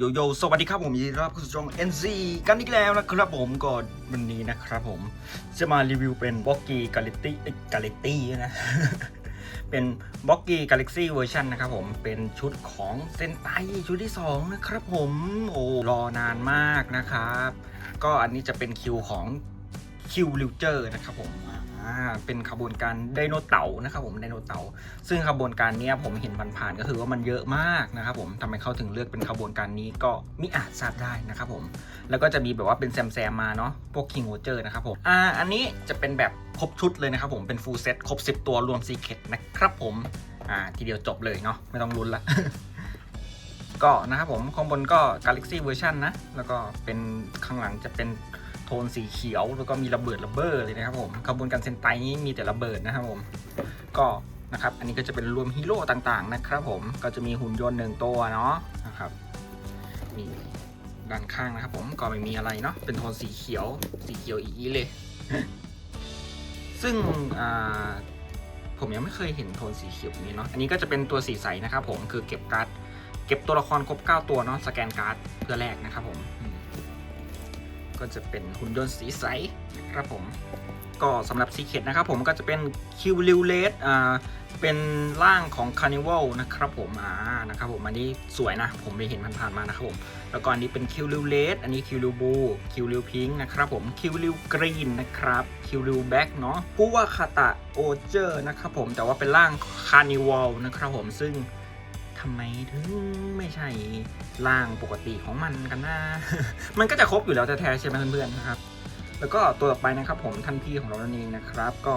โยโย่สวัสดีครับผมยินดีต้อนรับเข้าสู่ช่อง NC กันอีกแล้วนะครับผมก่อนวันนี้นะครับผม จะมารีวิวเป็นบ็อกกี้กาลิตี้กาลิตี้นะ เป็นบ็อกกี้กาลิซี่เวอร์ชันนะครับผมเป็นชุดของเซนไตชุดที่ 2 นะครับผม โอ้รอนานมากนะครับ ก็อันนี้จะเป็นคิวของ คิวลิวเจอร์นะครับผมอ่าเป็นขบวนการไดโนเต่านะครับผมไดโนเต่าซึ่งขบวนการนี้ผมเห็นผ่านๆก็คือว่ามันเยอะมากนะครับผมทำไมเขาถึงเลือกเป็นขบวนการนี้ก็มิอาจทราบได้นะครับผมแล้วก็จะมีแบบว่าเป็นแซมแซมมาเนาะพวกคิงโ o เจอร์นะครับผมอ่าอันนี้จะเป็นแบบครบชุดเลยนะครับผมเป็นฟูลเซ็ตครบ 10 ตัวรวมซีเคทนะครับผมอ่าทีเดียวจบเลยเนาะไม่ต้องลุ้นละก็นะครับผมข้างบนก็ Galaxy Version นะแล้วก็เป็นข้างหลังจะเป็น โทนสีเขียว แล้วก็มีระเบิดระเบ้อเลยนะครับผมขบวนการเซนไตนี้มีแต่ระเบิดนะครับผมก็นะครับอันนี้ก็จะเป็นรวมฮีโร่ต่างๆนะครับผมก็จะมีหุ่นยนต์หนึ่งตัวเนาะนะครับมีด้านข้างนะครับผมก็ไม่มีอะไรเนาะเป็นโทนสีเขียว สีเขียวอีเลย ซึ่งอ่าผมยังไม่เคยเห็นโทนสีเขียวแบบนี้เนาะอันนี้ก็จะเป็นตัวสีใสนะครับผมคือเก็บการ์ดเก็บตัวละครครบ 9 ตัวเนาะสแกนการ์ดเพื่อแลกนะครับผม ก็จะเป็นหุ่นยนต์สีใสนะครับผม ก็สำหรับซีเคทนะครับผมก็จะเป็นคิวลิวเลสอ่าเป็นร่างของคาร์นิวัลนะครับผมอ่านะครับผมอันนี้สวยนะผมไปเห็นผ่านๆมานะครับผมแล้วก็อันนี้เป็นคิวลิวเลสอันนี้คิวลิวบูคิวลิวพิงค์นะครับผมคิวลิวกรีนนะครับคิวลิวแบ็กเนาะผู้ว่าคาตะโอเจอร์นะครับผมแต่ว่าเป็นร่างคาร์นิวัลนะครับผมซึ่ง ทำไมถึงไม่ใช่ร่างปกติของมันกันนะ มันก็จะครบอยู่แล้วแท้ๆใช่ไหมเพื่อนๆนะครับ แล้วก็ตัวต่อไปนะครับผมท่านพี่ของเรานั่นเองนะครับ ก็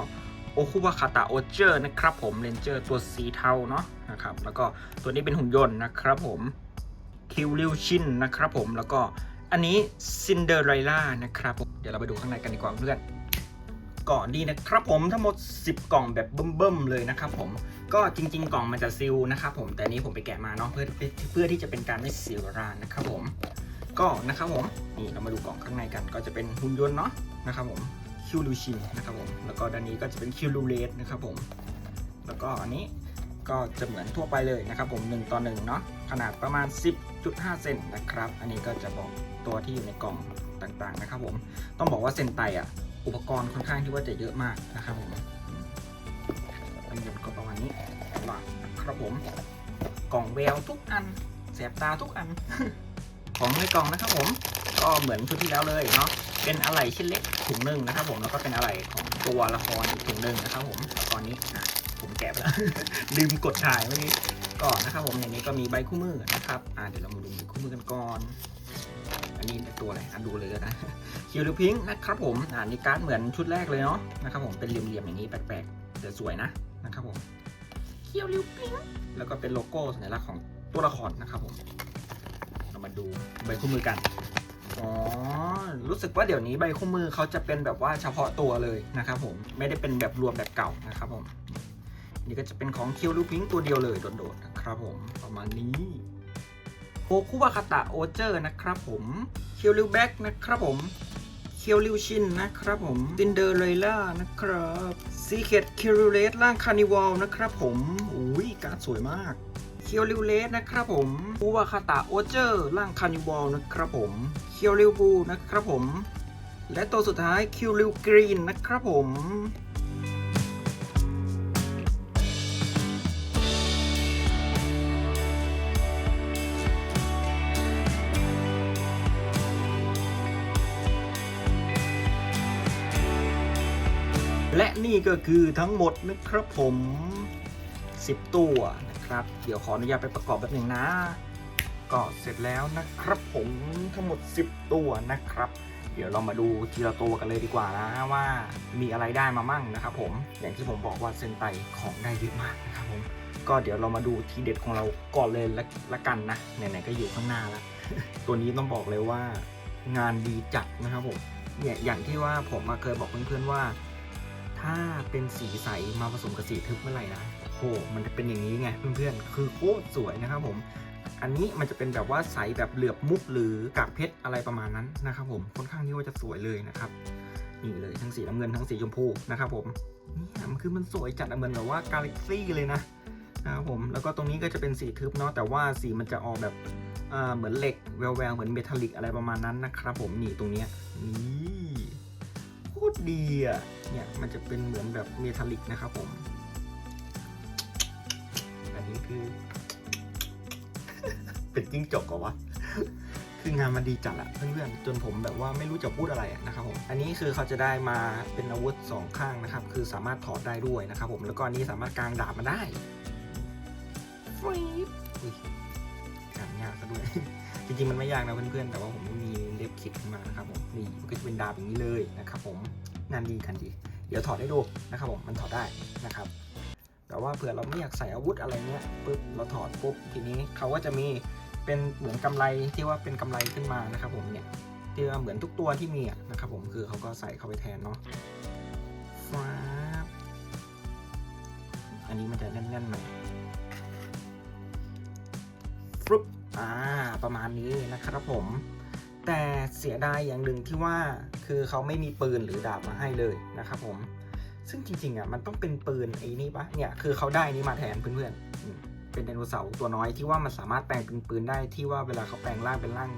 โอคุวาคาตะโอเจอร์นะครับผมเลนเจอร์ตัวสีเทาเนาะนะครับ แล้วก็ตัวนี้เป็นหุ่นยนต์นะครับผมคิวลิวชินนะครับผมแล้วก็อันนี้ซินเดอเรล่านะครับเดี๋ยวเราไปดูข้างในกันดีกว่าเพื่อนก่อนดีนะครับผมทั้งหมด 10 กล่องแบบเบิ่มๆเลยนะครับผม ก็จริง ๆ กล่องมันจะซิลนะครับผมแต่นี้ผมไปแกะมาเนาะเพื่อเพื่อที่จะเป็นการไม่ซิลรานนะครับผมก็นะครับผมนี่เรามาดูกล่องข้างในกัน ก็จะเป็นหุ่นยนต์เนาะนะครับผมคิวลูชินนะครับผมแล้วก็ด้านนี้ก็จะเป็นคิวลูเลสนะครับผมแล้วก็อันนี้ก็จะเหมือนทั่วไปเลยนะครับผม1ต่อ1เนาะขนาดประมาณ 10.5 เซนนะครับ อันนี้ก็จะบอกตัวที่อยู่ในกล่องต่างๆนะครับผมต้องบอกว่าเซนไตอะอุปกรณ์ค่อนข้างที่ว่าจะเยอะมากนะครับผม มอันนี้ก็ประมาณนี้วางนะครับผม กล่องแววทุกอันแสบตาทุกอัน ของในกล่องนะครับผม ก็เหมือนชุดที่แล้วเลยเนาะเป็นอะไหล่ชิ้นเล็กถุงหนึ่งนะครับ ผมแล้วก็เป็นอะไหล่ของตัวละครอีกถุงหนึ่งนะครับผมตอนนี้อะผมแกะไปแล้วลืมกดถ่ายเมื่อกี้ก็นะครับผมอย่างนี้ก็มีใบคู่มือนะครับอ่าเดี๋ยวเรามาดูใบคู่มือกันก่อนอันนี้ตัวอะไรอะดูเลยก็ได้คิวริพิงค์นะครับผมอ่านี่การ์ดเหมือนชุดแรกเลยเนาะนะครับผมเป็นเหลี่ยมๆอย่างนี้แปลกๆแต่สวยนะ นะครับผมคิวริพิงค์แล้วก็เป็นโลโก้สัญลักษณ์ของตัวละครนะครับผมเรามาดูใบคู่มือกันอ๋อรู้สึกว่าเดี๋ยวนี้ใบคู่มือเขาจะเป็นแบบว่าเฉพาะตัวเลยนะครับผมไม่ได้เป็นแบบรวมแบบเก่านะครับผมนี่ก็จะเป็นของคิวลูพิงตัวเดียวเลยโดดๆนะครับผมประมาณนี้โอคุวาคาตะโอเจอร์นะครับผมคิวลิวแบ็กนะครับผม เคียวลิวชินนะครับผมซินเดอเรล่านะครับซีเคดคิวลิเลสร่างคาร์นิวอลนะครับผมอุ้ยการ์ดสวยมากเคียวลิวเลสนะครับผมอูวาคาตาโอเจอร์ร่างคานิวอลนะครับผมเคียวลิวบูนะครับผมและตัวสุดท้ายคิวลิวกรีนนะครับผม นี่ก็คือทั้งหมดนะครับผม 10 ตัวนะครับ เดี๋ยวขออนุญาตไปประกอบแบบหนึ่งนะ ก็เสร็จแล้วนะครับผมทั้งหมด 10 ตัวนะครับ เดี๋ยวเรามาดูทีละตัวกันเลยดีกว่านะว่ามีอะไรได้มามั่งนะครับผม อย่างที่ผมบอกว่าเซนไตของได้เยอะมากนะครับผม ก็เดี๋ยวเรามาดูทีเด็ดของเราก่อนเลยละละกันนะไหนๆก็อยู่ข้างหน้าแล้วตัวนี้ต้องบอกเลยว่างานดีจัดนะครับผมเนี่ยอย่างที่ว่าผมมาเคยบอกเพื่อนๆว่า ถ้าเป็นสีใสมาผสมกับสีทึบเมื่อไหร่นะโหมันจะเป็นอย่างนี้ไงเพื่อนๆ คือโคตรสวยนะครับผม อันนี้มันจะเป็นแบบว่าใสแบบเหลือบมุกหรือกากเพชรอะไรประมาณนั้นนะครับผม ค่อนข้างที่ว่าจะสวยเลยนะครับ นี่เลยทั้งสีน้ำเงินทั้งสีชมพูนะครับผม นี่มันคือมันสวยจัดเหมือนแบบว่ากาแล็กซี่เลยนะนะครับผม แล้วก็ตรงนี้ก็จะเป็นสีทึบเนาะ แต่ว่าสีมันจะออกแบบเหมือนเหล็กแววๆเหมือนเมทัลลิกอะไรประมาณนั้นนะครับผม นี่ตรงเนี้ยนี่ ตรดีอะ เนี่ยมันจะเป็นเหมือนแบบเมทัลลิกนะครับผม อันนี้คือ เป็นจิ้งจกเหรอวะ คืองานมันดีจัดอะเพื่อนๆ จนผมแบบว่าไม่รู้จะพูดอะไรนะครับผม อันนี้คือเขาจะได้มาเป็นอาวุธสองข้างนะครับ คือสามารถถอดได้ด้วยนะครับผม แล้วก็อันนี้สามารถกางดาบมาได้ฟรีอุ้ยางยากซะด้วย จริงๆมันไม่ยากนะเพื่อนๆ แต่ว่าผมไม่มีเล็บคิดขึ้นมานะครับผม นี่มันก็จะเป็นดาบอย่างนี้เลยนะครับผมงานดีกันดี เดี๋ยวถอดให้ดูนะครับผมมันถอดได้นะครับ แต่ว่าเผื่อเราไม่อยากใส่อาวุธอะไรเงี้ยปุ๊บเราถอดปุ๊บทีนี้เขาก็จะมีเป็นเหมือนกำไรที่ว่าเป็นกำไรขึ้นมานะครับผมเนี่ยที่ว่าเหมือนทุกตัวที่มีนะครับผมคือเขาก็ใส่เข้าไปแทนเนาะฟ้าอันนี้มันจะแน่นๆหน่อยฟลุปอ่าประมาณนี้นะครับผม แต่เสียดายอย่างหนึ่งที่ว่าคือเขาไม่มีปืนหรือดาบมาให้เลยนะครับผม ซึ่งจริงๆอะมันต้องเป็นปืนไอ้นี่ปะเนี่ยคือเขาได้นี้มาแทนเพื่อนๆ เป็นไดโนเสาร์ตัวน้อยที่ว่ามันสามารถแปลงเป็นปืนได้ที่ว่าเวลาเขาแปลงร่างเป็นร่าง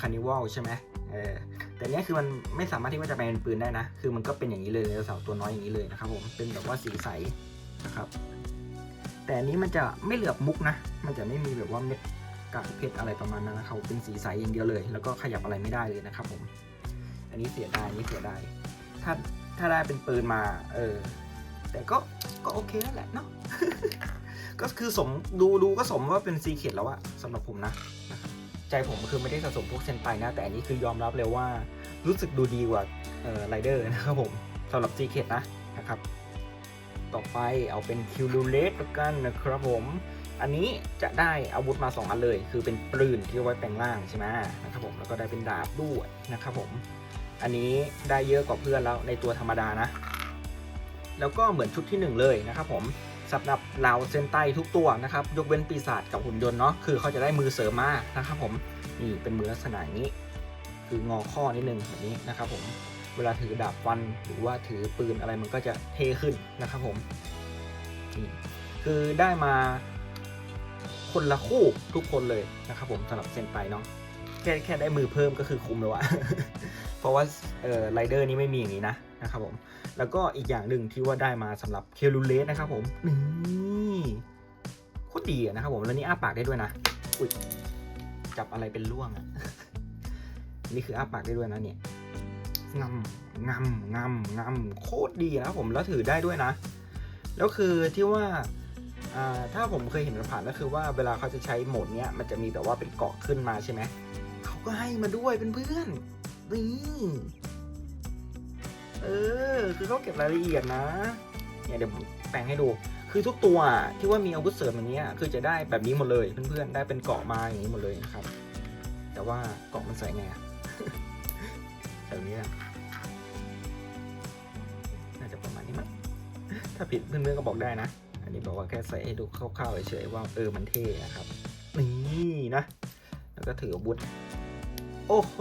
คานิวัลใช่ไหมเออแต่เนี้ยคือมันไม่สามารถที่ว่าจะแปลงเป็นปืนได้นะ คือมันก็เป็นอย่างนี้เลยไดโนเสาร์ตัวน้อยอย่างนี้เลยนะครับผม เป็นแบบว่าสีใสนะครับ แต่อันนี้มันจะไม่เหลือบมุกนะ มันจะไม่มีแบบว่าเม็ด กากเพชรอะไรประมาณนั้นนะเขาเป็นสีใสอย่างเดียวเลย แล้วก็ขยับอะไรไม่ได้เลยนะครับผม อันนี้เสียดายอันนี้เสียดายถ้าถ้าได้เป็นปืนมา เออ แต่ก็ก็โอเคแล้วแหละเนาะก็คือสมดูดูก็สมว่าเป็นซีเคดแล้วอะสำหรับผมนะใจผมคือไม่ได้สะสมพวกเซนไปนะ แต่อันนี้คือยอมรับเลยว่ารู้สึกดูดีกว่าเอ่อไรเดอร์นะครับผมสำหรับซีเคดนะนะครับ ต่อไปเอาเป็นคิวลูเลสกันนะครับผม อันนี้จะได้อาวุธมา 2 อันเลย คือเป็นปืนที่เอาไว้แปลงร่างใช่ไหมนะครับผมแล้วก็ได้เป็นดาบด้วยนะครับผมอันนี้ได้เยอะกว่าเพื่อนแล้วในตัวธรรมดานะ แล้วก็เหมือนชุดที่ 1 เลยนะครับผมสำหรับเหล่าเซนไตทุกตัวนะครับยกเว้นปีศาจกับหุ่นยนต์เนาะคือเขาจะได้มือเสริมมานะครับผมนี่เป็นมือลักษณะนี้ คืองอข้อนิดนึงแบบนี้นะครับผมเวลาถือดาบฟันหรือว่าถือปืนอะไรมันก็จะเท่ขึ้นนะครับผมนี่คือได้มา คนละคู่ทุกคนเลยนะครับผมสำหรับเซนไตเนาะแค่แค่ได้มือเพิ่มก็คือคุ้มแล้วอะเพราะว่าเอ่อไรเดอร์นี้ไม่มีอย่างนี้นะนะครับผม แล้วก็อีกอย่างหนึ่งที่ว่าได้มาสำหรับเคลูเลสนะครับผมนี่โคตรดีนะครับผมแล้วนี่อ้าปากได้ด้วยนะอุ้ยจับอะไรเป็นล่วงอะนี่คืออ้าปากได้ด้วยนะเนี่ยงำงำงำงำโคตรดีนะครับผมแล้วถือได้ด้วยนะ แล้วคือที่ว่า ถ้าผมเคยเห็นผ่านก็คือว่าเวลาเขาจะใช้โหมดเนี้ยมันจะมีแบบว่าเป็นเกาะขึ้นมาใช่ไหมเขาก็ให้มาด้วยเป็นเพื่อนนี่เออ คือเขาเก็บรายละเอียดนะเนี่ยเดี๋ยวผมแปลงให้ดู คือทุกตัวที่ว่ามีอาวุธเสริมอย่างเงี้ยคือจะได้แบบนี้หมดเลยเพื่อนๆได้เป็นเกาะมาอย่างนี้หมดเลยนะครับ แต่ว่าเกาะมันใส่ไงแบบนี้อะน่าจะประมาณนี้มั้งถ้าผิดเพื่อนๆก็บอกได้นะ อันนี้บอกว่าแค่ใส่ให้ดูคร่าวๆเฉยๆว่าเออมันเท่นะครับ นี่นะ แล้วก็ถืออาวุธโอ้โห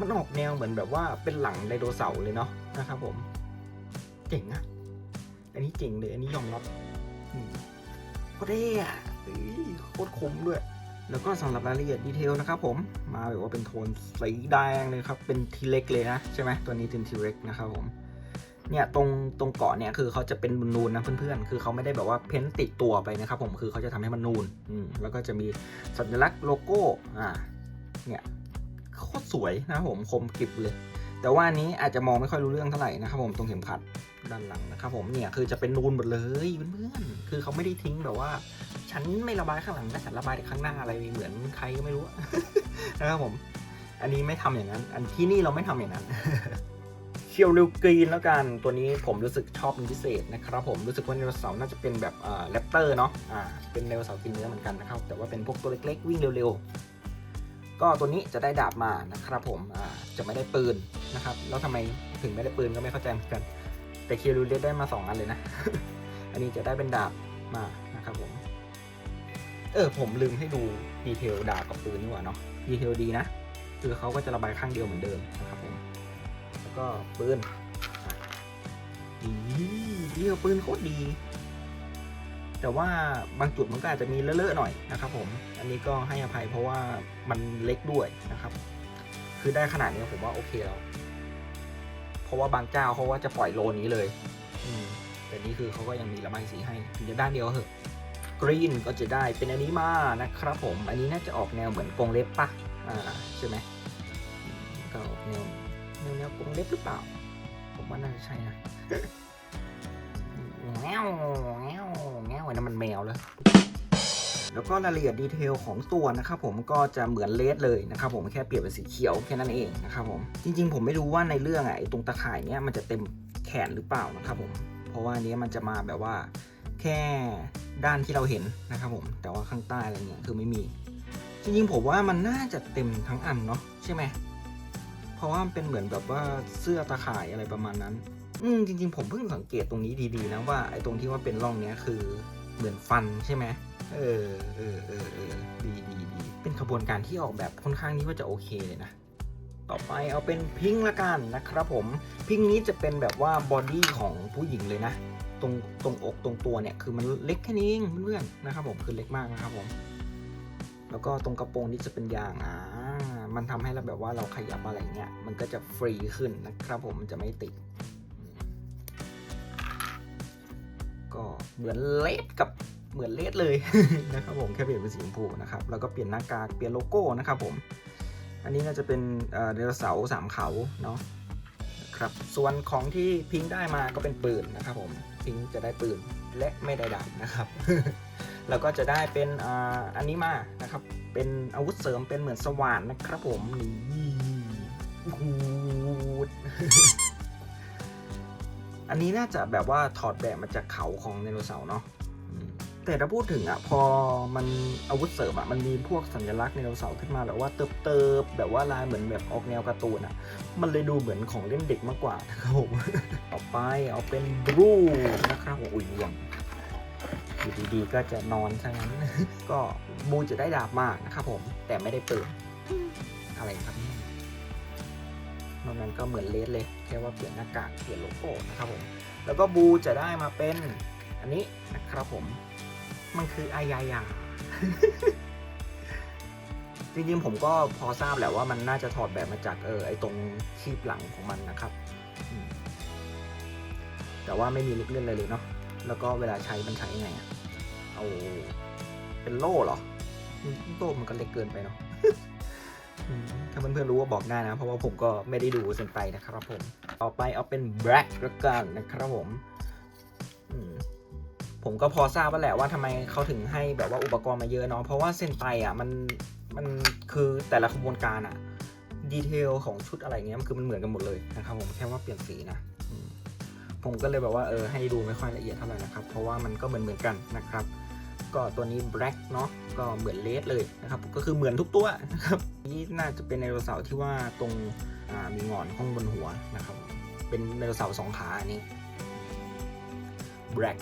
มันออกแนวเหมือนแบบว่าเป็นหลังไดโนเสาร์เลยเนาะนะครับผม เจ๋งอะอันนี้เจ๋งเลย อันนี้ยอมรับอืมโคตรเท่อะโคตรคุ้มด้วย แล้วก็สำหรับรายละเอียดดีเทลนะครับผม มาแบบว่าเป็นโทนสีแดงเลยครับ เป็นทีเล็กเลยนะ ใช่ไหมตัวนี้เป็นทีเล็กนะครับผม เนี่ยตรงตรงเกาะเนี่ยคือเขาจะเป็นนูนนะเพื่อนๆ คือเขาไม่ได้แบบว่าเพ้นติดตัวไปนะครับผมคือเขาจะทำให้มันนูนอืมแล้วก็จะมีสัญลักษณ์โลโก้อ่าเนี่ยโคตรสวยนะครับผมคมกริบเลย แต่ว่านี้อาจจะมองไม่ค่อยรู้เรื่องเท่าไหร่นะครับผมตรงเข็มขัดด้านหลังนะครับผมเนี่ยคือจะเป็นนูนหมดเลยเพื่อนๆคือเขาไม่ได้ทิ้งแบบว่า ฉันไม่ระบายข้างหลังแต่ฉันระบายแต่ข้างหน้าอะไรเหมือนใครก็ไม่รู้นะครับผม อันนี้ไม่ทำอย่างนั้น อันที่นี่เราไม่ทำอย่างนั้น เคียวริวกรีนแล้วกันตัวนี้ผมรู้สึกชอบเป็นพิเศษนะครับผมรู้สึกว่าไดโนเสาร์น่าจะเป็นแบบแรปเตอร์เนาะอ่าเป็นไดโนเสาร์กินเนื้อเหมือนกันนะครับแต่ว่าเป็นพวกตัวเล็กๆ วิ่งเร็วๆ ก็ตัวนี้จะได้ดาบมานะครับผมอ่าจะไม่ได้ปืนนะครับแล้วทำไมถึงไม่ได้ปืนก็ไม่เข้าใจเหมือนกัน แต่เคียวริวเลียได้มาสองอันเลยนะ อันนี้จะได้เป็นดาบมานะครับผมเออผมลืมให้ดูดีเทลดาบกับปืนนี่หว่าเนาะดีเทลดีนะคือเขาก็จะระบายข้างเดียวเหมือนเดิมนะครับผม ก็ปืนอะดีดีเทลปืนโคตรดี แต่ว่าบางจุดมันก็อาจจะมีเลอะๆหน่อยนะครับผม อันนี้ก็ให้อภัยเพราะว่ามันเล็กด้วยนะครับ คือได้ขนาดนี้ผมว่าโอเคแล้ว เพราะว่าบางเจ้าเขาว่าจะปล่อยโลนี้เลย อืมแต่นี่คือเขาก็ยังมีระบายสีให้ถึงจะด้านเดียวเถอะกรีนก็จะได้เป็นอันนี้มานะครับผม อันนี้น่าจะออกแนวเหมือนกรงเล็บปะอ่าใช่ไหมก็ออกแนว นวแนวกรงเล็บหรือเปล่า ผมว่าน่าจะใช่นะแง่วแง่วแง่วอันนั้นมันแมวเลยแล้วก็รายละเอียดดีเทลของตัวนะครับผมก็จะเหมือนเลสเลยนะครับผมแค่เปลี่ยนเป็นสีเขียวแค่นั้นเองนะครับผมจริงๆ ผมไม่รู้ว่าในเรื่องอะไอ้ตรงตะข่ายเนี้ยมันจะเต็มแขนหรือเปล่านะครับผมเพราะว่าอันนี้มันจะมาแบบว่าแค่ด้านที่เราเห็นนะครับผมแต่ว่าข้างใต้อะไรเงี้ยคือไม่มี จริงๆ ผมว่ามันน่าจะเต็มทั้งอันเนาะใช่ไหม ราะว่ามันเป็นเหมือนแบบว่าเสื้อตะข่ายอะไรประมาณนั้น อืมจริง ๆ ผมเพิ่งสังเกตตรงนี้ดีๆนะว่าไอ้ตรงที่ว่าเป็นร่องเนี้ยคือเหมือนฟันใช่ไหมเออเออเออเออดีดีดีเป็นขบวนการที่ออกแบบค่อนข้างนี้ว่าจะโอเคเลยนะต่อไปเอาเป็นพิงค์ละกันนะครับผมพิงค์นี้จะเป็นแบบว่าบอดี้ของผู้หญิงเลยนะ ตรงตรงอกตรงตัวเนี่ยคือมันเล็กแค่นี้เองเพื่อนๆนะครับผมคือเล็กมากนะครับผม แล้วก็ตรงกระโปรงนี่จะเป็นยางอ่ามันทำให้เราแบบว่าเราขยับอะไรเงี้ยมันก็จะฟรีขึ้นนะครับผมมันจะไม่ติด ก็เหมือนเลสกับเหมือนเลสเลยนะครับผมแค่เปลี่ยนเป็นสีชมพูนะครับแล้วก็เปลี่ยนหน้ากากเปลี่ยนโลโก้นะครับผม อันนี้น่าจะเป็นเดโนเสาสามเขาเนาะครับส่วนของที่พิงได้มาก็เป็นปืนนะครับผมพิงจะได้ปืนและไม่ได้ดาบนะครับ แล้วก็จะได้เป็นอ,อันนี้มานะครับ เป็นอาวุธเสริมเป็นเหมือนสว่านนะครับผมนี่ดูอันนี้น่าจะแบบว่าถอดแบบมาจากเขาของไดโนเสาร์เนาะแต่ถ้าพูดถึงอะพอมันอาวุธเสริมอะมันมีพวกสัญลักษณ์ไดโนเสาร์ขึ้นมาแบบว่าเติบๆแบบว่าลายเหมือนแบบออกแนวการ์ตูนอะมันเลยดูเหมือนของเล่นเด็กมากกว่านะครับผมต่อไปเอาเป็นบลูนะครับผมอุ้ยยัง อยู่ดีๆก็จะนอนซะงั้น ก็บูจะได้ดาบมากนะครับผม แต่ไม่ได้เปิด อะไรครับนี่นอกนั้นก็เหมือนเลสเลย แค่ว่าเปลี่ยนหน้ากากเปลี่ยนโลโก้นะครับผม แล้วก็บูจะได้มาเป็นอันนี้นะครับผม มันคืออายายาจริงๆผมก็พอทราบแหละว่ามันน่าจะถอดแบบมาจากเออไอตรงคีบหลังของมันนะครับ แต่ว่าไม่มีลูกเล่นอะไรเลยเนาะ แล้วก็เวลาใช้มันใช้ยังไงอะเอาเป็นโล่เหรอโล่มันก็เล็กเกินไปเนาะถ้าเพื่อนๆรู้ว่าบอกได้นะ เพราะว่าผมก็ไม่ได้ดูเซนไปนะครับผม ต่อไปเอาเป็น black แล้วกันนะครับผมผมก็พอทราบว่าแหละว่าทำไมเขาถึงให้แบบว่าอุปกรณ์มาเยอะเนาะเพราะว่าเซนไตอะมันมันคือแต่ละขบวนการอะดีเทลของชุดอะไรเงี้ยมันคือมันเหมือนกันหมดเลยนะครับผมแค่ว่าเปลี่ยนสีนะ ผมก็เลยแบบว่าเออให้ดูไม่ค่อยละเอียดเท่าไหร่นะครับ เพราะว่ามันก็เหมือนเหมือนกันนะครับ ก็ตัวนี้ black เนาะก็เหมือนเลสเลยนะครับ ก็คือเหมือนทุกตัวนะครับนี่น่าจะเป็นไดโนเสาร์ที่ว่าตรงมีงอนข้างบนหัวนะครับ เป็นไดโนเสาร์สองขาอันนี้ black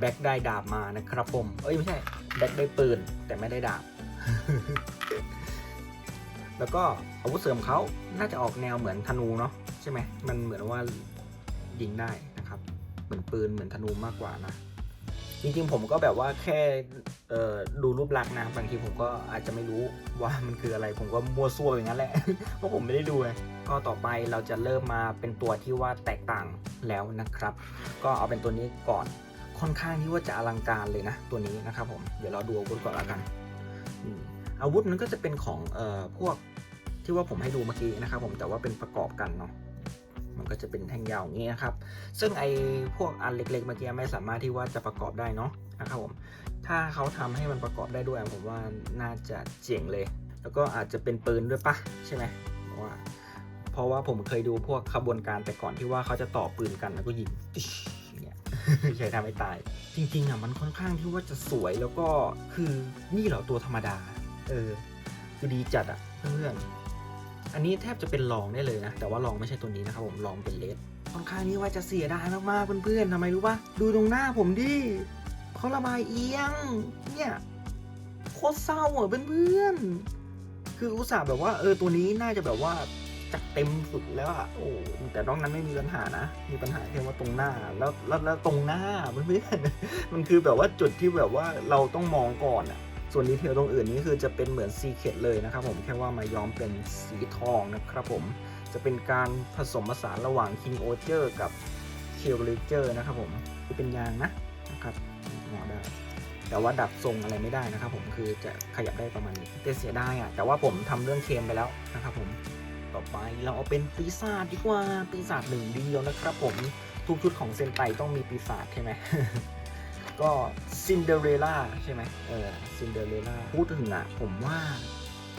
black ได้ดาบมานะครับผม เอ้ยไม่ใช่ black ได้ปืนแต่ไม่ได้ดาบ แล้วก็อาวุธเสริมเขาน่าจะออกแนวเหมือนธนูเนาะใช่ไหม มันเหมือนว่ายิงได้ มือนปืนเหมือนธนูมากกว่านะ จริงๆผมก็แบบว่าแค่ดูรูปลักษณ์นะบางทีผมก็อาจจะไม่รู้ว่ามันคืออะไร ผมก็มัวซั่วอย่างนั้นแหละ เพราะผมไม่ได้ดูก็ต่อไปเราจะเริ่มมาเป็นตัวที่ว่าแตกต่างแล้วนะครับ ก็เอาเป็นตัวนี้ก่อนค่อนข้างที่ว่าจะอลังการเลยนะตัวนี้นะครับผมเดี๋ยวเราดูอาวุธก่อนแล้วกันอาวุธมันก็จะเป็นของเอ่อพวกที่ว่าผมให้ดูเมื่อกี้นะครับผมแต่ว่าเป็นประกอบกันเนาะ มันก็จะเป็นแท่งยาวอย่างนี้นะครับ ซึ่งไอ้พวกอันเล็กๆเมื่อกี้ไม่สามารถที่ว่าจะประกอบได้เนาะนะครับผม ถ้าเขาทำให้มันประกอบได้ด้วยผมว่าน่าจะเจ๋งเลย แล้วก็อาจจะเป็นปืนด้วยปะใช่ไหมเพราะว่าเพราะว่าผมเคยดูพวกขบวนการแต่ก่อนที่ว่าเขาจะต่อปืนกันแล้วก็ยิงเงี้ยใช้ทำให้ตาย จริงๆอะมันค่อนข้างที่ว่าจะสวยแล้วก็คือนี่เหรอตัวธรรมดา เออคือดีจัดอะเพื่อน อันนี้แทบจะเป็นรองได้เลยนะ แต่ว่ารองไม่ใช่ตัวนี้นะครับผมรองเป็นเลสค่อนข้างนี้ว่าจะเสียดายมากๆเพื่อนๆทำไมรู้ปะดูตรงหน้าผมดิเขาระบายเอียง เนี่ยโคตรเศร้าอะเพื่อนๆคืออุตส่าห์แบบว่าเออตัวนี้น่าจะแบบว่าจัดเต็มสุดแล้วอะโอ้แต่นอกนั้นไม่มีปัญหานะ มีปัญหาแค่ว่าตรงหน้าแล้วแล้วแล้วตรงหน้ามันไม่มันคือแบบว่าจุดที่แบบว่าเราต้องมองก่อนอะ ส่วนดีเทลตรงอื่นนี่คือจะเป็นเหมือนซีเคดเลยนะครับผมแค่ว่ามาย้อมเป็นสีทองนะครับผมจะเป็นการผสมผสานระหว่าง King o c e r กับ k i l l e r นะครับผมคือเป็นยางนะนะครับงอได้แต่ว่าดัดทรงอะไรไม่ได้นะครับผมคือจะขยับได้ประมาณนี้แต่เสียดายอะแต่ว่าผมทำเรื่องเคมไปแล้วนะครับผมต่อไปเราเอาเป็นปีศาจดีกว่าปีศาจหนึ่งเดียวนะครับผมทุกชุดของเซนไตต้องมีปีศาจใช่ไหม ก็ซินเดอเรล่าใช่ไหมเออซินเดอเรล่าพูดถึงอะผมว่า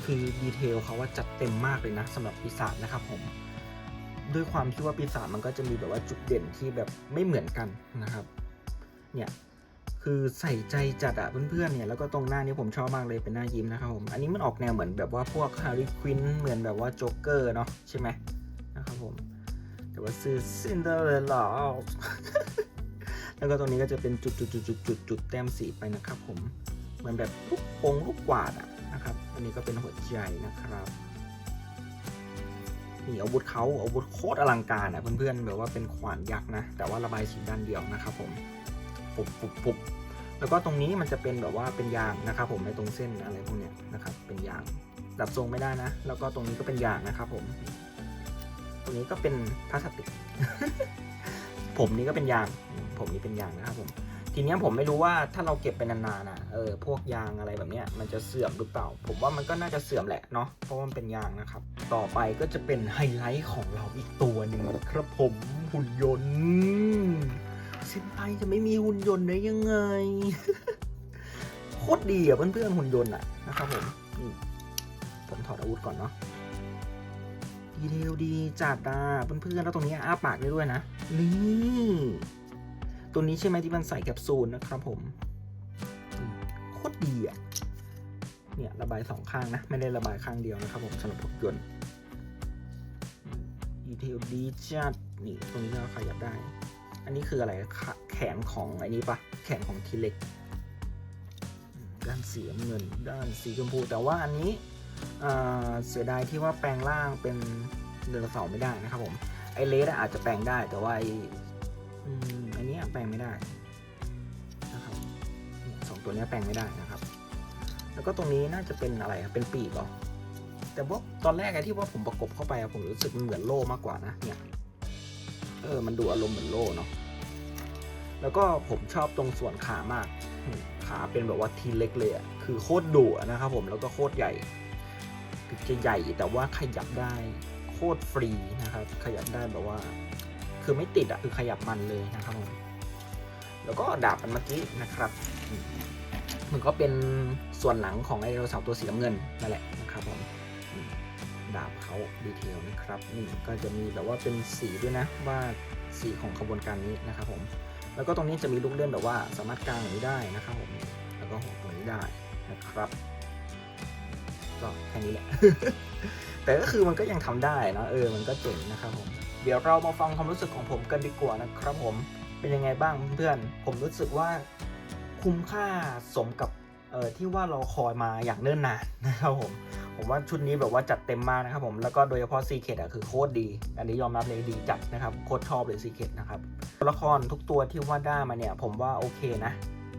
คือดีเทลเขาว่าจัดเต็มมากเลยนะสำหรับปีศาจนะครับผมด้วยความที่ว่าปีศาจมันก็จะมีแบบว่าจุดเด่นที่แบบไม่เหมือนกันนะครับ เนี่ยคือใส่ใจจัดอะเพื่อนๆเนี่ยแล้วก็ตรงหน้านี้ผมชอบมากเลยเป็นหน้ายิ้มนะครับผมอันนี้มันออกแนวเหมือนแบบว่าพวกฮาร์รี่ควินเหมือนแบบว่าโจ๊กเกอร์เนาะใช่ไหมนะครับผมแต่ว่าซื้อซินเดอเรลล่า แล้วก็ตรงนี้ก็จะเป็นจุดจุดจุดจุดจุดจุดแต้มสีไปนะครับ ผมเหมือนแบบลูกโป่งลูกกวาดอะนะครับอันนี้ก็เป็นหัวใจนะครับนี่อาวุธเขาอาวุธโคตรอลังการอะเพื่อนๆแบบว่าเป็นขวานยักษ์นะ แต่ว่าระบายสีด้านเดียวนะครับผมปุบปุบปุบแล้วก็ตรงนี้มันจะเป็นแบบว่าเป็นยางนะครับ ผมในตรงเส้นอะไรพวกเนี้ยนะครับ เป็นยางดัดทรงไม่ได้นะ แล้วก็ตรงนี้ก็เป็นยางนะครับ ผม ตรงนี้ก็เป็นพลาสติก ผมนี้ก็เป็นยาง ผมนี้เป็นยางนะครับผมทีนี้ผมไม่รู้ว่าถ้าเราเก็บไปนานๆอะเออพวกยางอะไรแบบเนี้ยมันจะเสื่อมหรือเปล่า ผมว่ามันก็น่าจะเสื่อมแหละเนาะเพราะว่ามันเป็นยางนะครับ ต่อไปก็จะเป็นไฮไลท์ของเราอีกตัวหนึ่งครับผมหุ่นยนต์เซนไตจะไม่มีหุ่นยนต์ได้ยังไงโคตรดีอะเพื่อนๆหุ่นยนต์อะนะครับผมนี่ผมถอดอาวุธก่อนเนาะดีเทลดีจัดอะเพื่อนๆแล้วตรงนี้อ้าปากได้ด้วยนะนี่ ตัวนี้ใช่ไหมที่มันใส่แคปซูลนะครับผมโคตรดีอะเนี่ยระบายสองข้างนะ ไม่ได้ระบายข้างเดียวนะครับผมสำหรับรถยนต์ดีเทลดีจัดนี่ตรงนี้ก็ขยับได้ อันนี้คืออะไรขแขนของไอ้นี้ปะแขนของทีเล็กด้านสีเงิน ด้านสีชมพู แต่ว่าอันนี้เสียดายที่ว่าแปลงร่างเป็นเดือนเสาไม่ได้นะครับผมไอเลสอะอาจจะแปลงได้แต่ว่าไอ อันนี้แปลงไม่ได้นะครับสองตัวนี้แปลงไม่ได้นะครับ แล้วก็ตรงนี้น่าจะเป็นอะไรอะเป็นปีกหรอแต่ว่าตอนแรกไอ้ที่ว่าผมประกบเข้าไปอะผมรู้สึกมันเหมือนโล่มากกว่านะเนี่ยเออมันดูอารมณ์เหมือนโล่เนาะแล้วก็ผมชอบตรงส่วนขามากขาเป็นแบบว่าทีเล็กเลยอะคือโคตรดุนะครับผมแล้วก็โคตรใหญ่ถึงจะใหญ่แต่ว่าขยับได้โคตรฟรีนะครับ ขยับได้แบบว่า คือไม่ติดอะคือขยับมันเลยนะครับผมแล้วก็ดาบมันเมื่อกี้นะครับมันก็เป็นส่วนหลังของไอโดเสาร์ตัวสีน้ำเงินนั่นแหละนะครับผมดาบเขาดีเทลนะครับนี่ก็จะมีแบบว่าเป็นสีด้วยนะว่าสีของขบวนการนี้นะครับผมแล้วก็ตรงนี้จะมีลูกเล่นแบบว่าสามารถกางอย่างนี้ได้นะครับผมแล้วก็หกนี้ได้นะครับก็แค่นี้แหละ แต่ก็คือมันก็ยังทำได้นะเออมันก็เจ๋งนะครับผม เดี๋ยวเรามาฟังความรู้สึกของผมกันดีกว่านะครับผมเป็นยังไงบ้างเพื่อนๆผมรู้สึกว่าคุ้มค่าสมกับเออที่ว่าเราคอยมาอย่างเนิ่นนานนะครับผมผมว่าชุดนี้แบบว่าจัดเต็มมากนะครับผมแล้วก็โดยเฉพาะซีเคดอะคือโคตรดี อันนี้ยอมรับเลยดีจัดนะครับโคตรชอบเลยซีเคดนะครับตัวละครทุกตัวที่ว่าได้มาเนี่ย ผมว่าโอเคนะ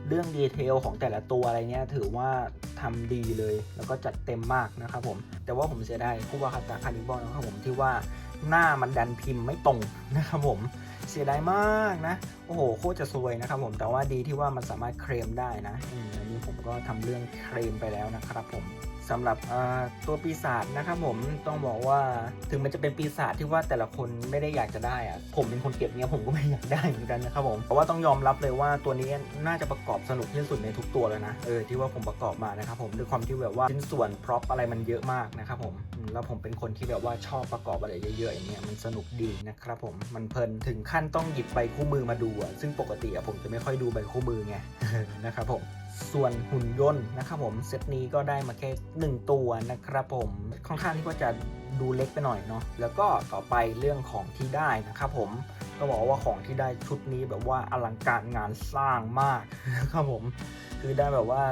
เรื่องดีเทลของแต่ละตัวอะไรเนี้ยถือว่าทำดีเลย แล้วก็จัดเต็มมากนะครับผมแต่ว่าผมเสียดายคู่ว่าคาตาคานิบอลนะครับผมที่ว่า หน้ามันดันพิมพ์ไม่ตรงนะครับผมเสียดายมากนะ โอ้โหโคตรจะซวยนะครับผมแต่ว่าดีที่ว่ามันสามารถเคลมได้นะอันนี้ผมก็ทำเรื่องเคลมไปแล้วนะครับผม สำหรับตัวปีศาจนะครับผมต้องบอกว่าถึงมันจะเป็นปีศาจที่ว่าแต่ละคนไม่ได้อยากจะได้อะผมเป็นคนเก็บเนี่ยผมก็ไม่อยากได้เหมือนกันนะครับผมเพราะว่าต้องยอมรับเลยว่าตัวนี้น่าจะประกอบสนุกที่สุดในทุกตัวเลยนะเออที่ว่าผมประกอบมานะครับผมด้วยความที่แบบว่าชิ้นส่วนพร็อพอะไรมันเยอะมากนะครับผมอืมแล้วผมเป็นคนที่แบบว่าชอบประกอบอะไรเยอะๆอย่างเงี้ยมันสนุกดีนะครับผมมันเพลินถึงขั้นต้องหยิบใบคู่มือมาดูอะซึ่งปกติอะผมจะไม่ค่อยดูใบคู่มือไงนะครับผม ส่วนหุ่นยนต์นะครับผมเซตนี้ก็ได้มาแค่ 1 ตัวนะครับผมค่อนข้างที่ว่าจะดูเล็กไปหน่อยเนาะแล้วก็ต่อไปเรื่องของที่ได้นะครับผมก็บอกว่าของที่ได้ชุดนี้แบบว่าอลังการงานสร้างมากนะครับผมคือได้แบบว่า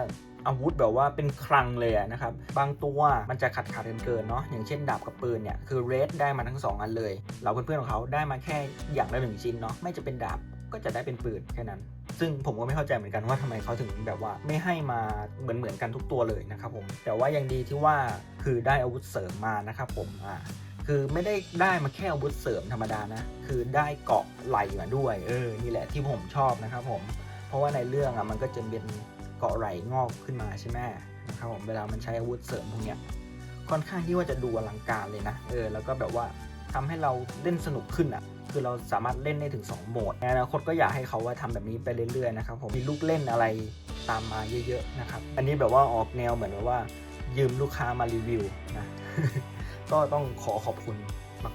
อาวุธแบบว่าเป็นคลังเลยนะครับ บางตัวมันจะขาดขาดเกินเนาะอย่างเช่นดาบกับปืนเนี่ยคือเรดได้มาทั้งสองอันเลย เราเพื่อนๆของเขาได้มาแค่อย่างละหนึ่งชิ้นเนาะไม่จะเป็นดาบก็จะได้เป็นปืนแค่นั้น ซึ่งผมก็ไม่เข้าใจเหมือนกันว่าทำไมเขาถึงแบบว่าไม่ให้มาเหมือนเหมือนๆกันทุกตัวเลยนะครับผม แต่ว่ายังดีที่ว่าคือได้อาวุธเสริมมานะครับผมอ่าคือไม่ได้ได้มาแค่อาวุธเสริมธรรมดานะ คือได้เกาะไหลมาด้วย เออ นี่แหละที่ผมชอบนะครับผม เพราะว่าในเรื่องอะมันก็จะเป็นเกาะไหลงอกขึ้นมาใช่ไหมนะครับผม เวลามันใช้อาวุธเสริมพวกเนี้ย ค่อนข้างที่ว่าจะดูอลังการเลยนะ เออ แล้วก็แบบว่าทำให้เราเล่นสนุกขึ้นอะ คือเราสามารถเล่นได้ถึง 2 โหมดในอนาคตก็อยากให้เขาว่าทำแบบนี้ไปเรื่อยๆนะครับผมมีลูกเล่นอะไรตามมาเยอะๆนะครับ อันนี้แบบว่าออกแนวเหมือนแบบว่า ยืมลูกค้ามารีวิวนะก็ต้องขอขอบคุณ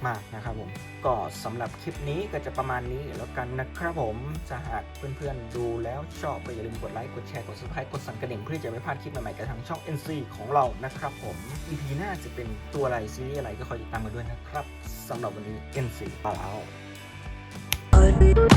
มากๆนะครับผมก็สำหรับคลิปนี้ก็จะประมาณนี้แล้วกันนะครับผมจะหากเพื่อนๆดูแล้วชอบก็อย่าลืมกดไลค์กดแชร์กด subscribe กดสั่นกระดิ่งเพื่อจะไม่พลาดคลิปใหม่ๆจากทางช่อง NC ของเรานะครับผม EP หน้าจะเป็นตัวอะไรซีรีส์อะไรก็คอยติดตามกันด้วยนะครับสำหรับวันนี้ NC ไปแล้ว I'd be the